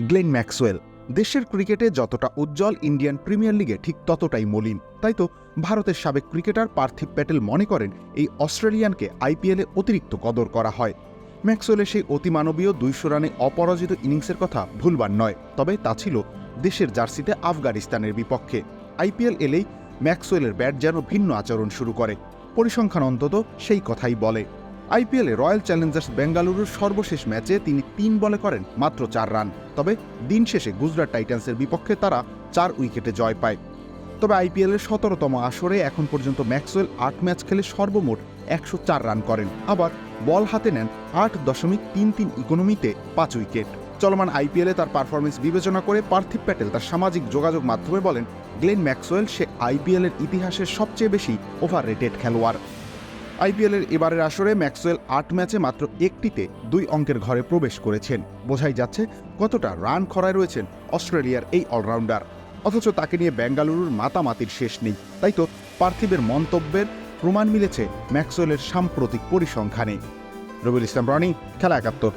Glenn Maxwell. দেশের ক্রিকেটে যতটা উজ্জ্বল ইন্ডিয়ান প্রিমিয়ার লিগে ঠিক ততটাই মলিন। তাই তো, ভারতের সাবেক ক্রিকেটার পার্থিব প্যাটেল মনে করেন এই অস্ট্রেলিয়ানকে আইপিএলে অতিরিক্ত কদর করা হয়। ম্যাক্সওয়েলের সেই অতিমানবীয় দুইশো রানে অপরাজিত ইনিংসের কথা ভুলবার নয়, তবে তা ছিল দেশের জার্সিতে আফগানিস্তানের বিপক্ষে। আইপিএল এলেই ম্যাক্সওয়েলের ব্যাট যেন ভিন্ন আচরণ শুরু করে। পরিসংখ্যান অন্তত সেই কথাই বলে। আইপিএলে রয়্যাল চ্যালেঞ্জার্স বেঙ্গালুরুর সর্বশেষ ম্যাচে তিনি তিন বলে করেন, মাত্র চার রান। তবে দিন শেষে গুজরাট টাইটান্সের বিপক্ষে তারা চার উইকেটে জয় পায়। তবে আইপিএলের সতেরোতম আসরে এখন পর্যন্ত ম্যাক্সওয়েল আট ম্যাচ খেলে সর্বমোট একশো চার রান করেন। আবার বল হাতে নেন আট দশমিক তিন তিন ইকোনমিতে পাঁচ উইকেট। চলমান আইপিএলে তার পারফরমেন্স বিবেচনা করে পার্থিব প্যাটেল তার সামাজিক যোগাযোগ মাধ্যমে বলেন, গ্লেন ম্যাক্সওয়েল সে আইপিএলের ইতিহাসের সবচেয়ে বেশি ওভার রেটেড খেলোয়াড়। আইপিএলের এবারের আসরে ম্যাক্সওয়েল আট ম্যাচে মাত্র একটিতে দুই অঙ্কের ঘরে প্রবেশ করেছেন। বোঝাই যাচ্ছে কতটা রান খরায় রয়েছেন অস্ট্রেলিয়ার এই অলরাউন্ডার। অথচ তাকে নিয়ে বেঙ্গালুরুর মাতামাতির শেষ নেই। তাই তো পার্থিবের মন্তব্যের প্রমাণ মিলেছে ম্যাক্সওয়েলের সাম্প্রতিক পরিসংখ্যানে। রবিউল ইসলাম রনি, খেলা একাত্তর।